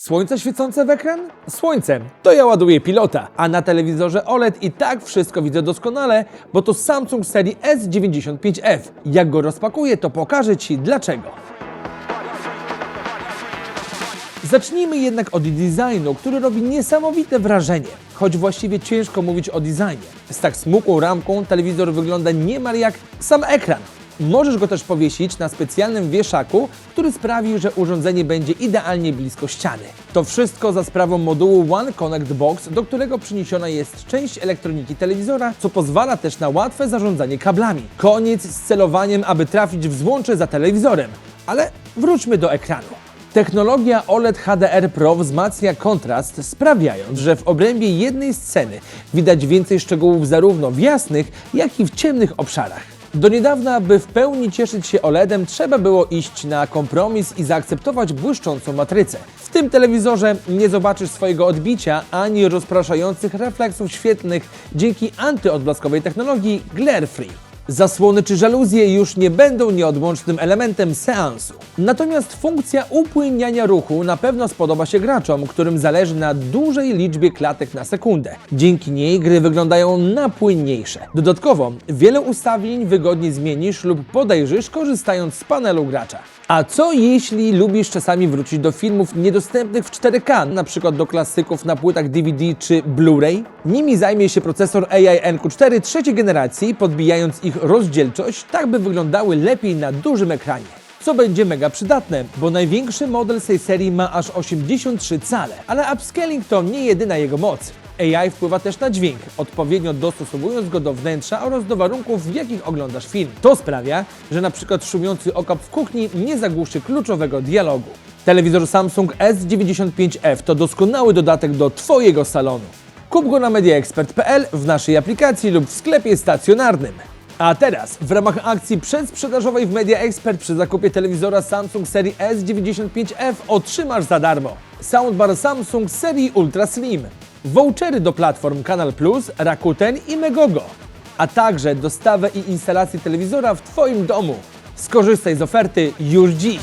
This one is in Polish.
Słońce świecące w ekran? Słońce, to ja ładuję pilota, a na telewizorze OLED i tak wszystko widzę doskonale, bo to Samsung serii S95F. Jak go rozpakuję, to pokażę Ci dlaczego. Zacznijmy jednak od designu, który robi niesamowite wrażenie, choć właściwie ciężko mówić o designie. Z tak smukłą ramką telewizor wygląda niemal jak sam ekran. Możesz go też powiesić na specjalnym wieszaku, który sprawi, że urządzenie będzie idealnie blisko ściany. To wszystko za sprawą modułu One Connect Box, do którego przyniesiona jest część elektroniki telewizora, co pozwala też na łatwe zarządzanie kablami. Koniec z celowaniem, aby trafić w złącze za telewizorem. Ale wróćmy do ekranu. Technologia OLED HDR Pro wzmacnia kontrast, sprawiając, że w obrębie jednej sceny widać więcej szczegółów zarówno w jasnych, jak i w ciemnych obszarach. Do niedawna, by w pełni cieszyć się OLEDem, trzeba było iść na kompromis i zaakceptować błyszczącą matrycę. W tym telewizorze nie zobaczysz swojego odbicia ani rozpraszających refleksów świetlnych dzięki antyodblaskowej technologii Glare Free. Zasłony czy żaluzje już nie będą nieodłącznym elementem seansu. Natomiast funkcja upłynniania ruchu na pewno spodoba się graczom, którym zależy na dużej liczbie klatek na sekundę. Dzięki niej gry wyglądają na płynniejsze. Dodatkowo wiele ustawień wygodnie zmienisz lub podejrzysz korzystając z panelu gracza. A co jeśli lubisz czasami wrócić do filmów niedostępnych w 4K, na przykład do klasyków na płytach DVD czy Blu-ray? Nimi zajmie się procesor AI NQ4 trzeciej generacji, podbijając ich rozdzielczość, tak by wyglądały lepiej na dużym ekranie. Co będzie mega przydatne, bo największy model z tej serii ma aż 83 cale, ale upscaling to nie jedyna jego moc. AI wpływa też na dźwięk, odpowiednio dostosowując go do wnętrza oraz do warunków, w jakich oglądasz film. To sprawia, że przykład szumiący okap w kuchni nie zagłuszy kluczowego dialogu. Telewizor Samsung S95F to doskonały dodatek do Twojego salonu. Kup go na mediaexpert.pl, w naszej aplikacji lub w sklepie stacjonarnym. A teraz, w ramach akcji przedsprzedażowej w Media Expert przy zakupie telewizora Samsung serii S95F otrzymasz za darmo soundbar Samsung serii Ultra Slim, vouchery do platform Kanal Plus, Rakuten i Megogo, a także dostawę i instalację telewizora w Twoim domu. Skorzystaj z oferty już dziś!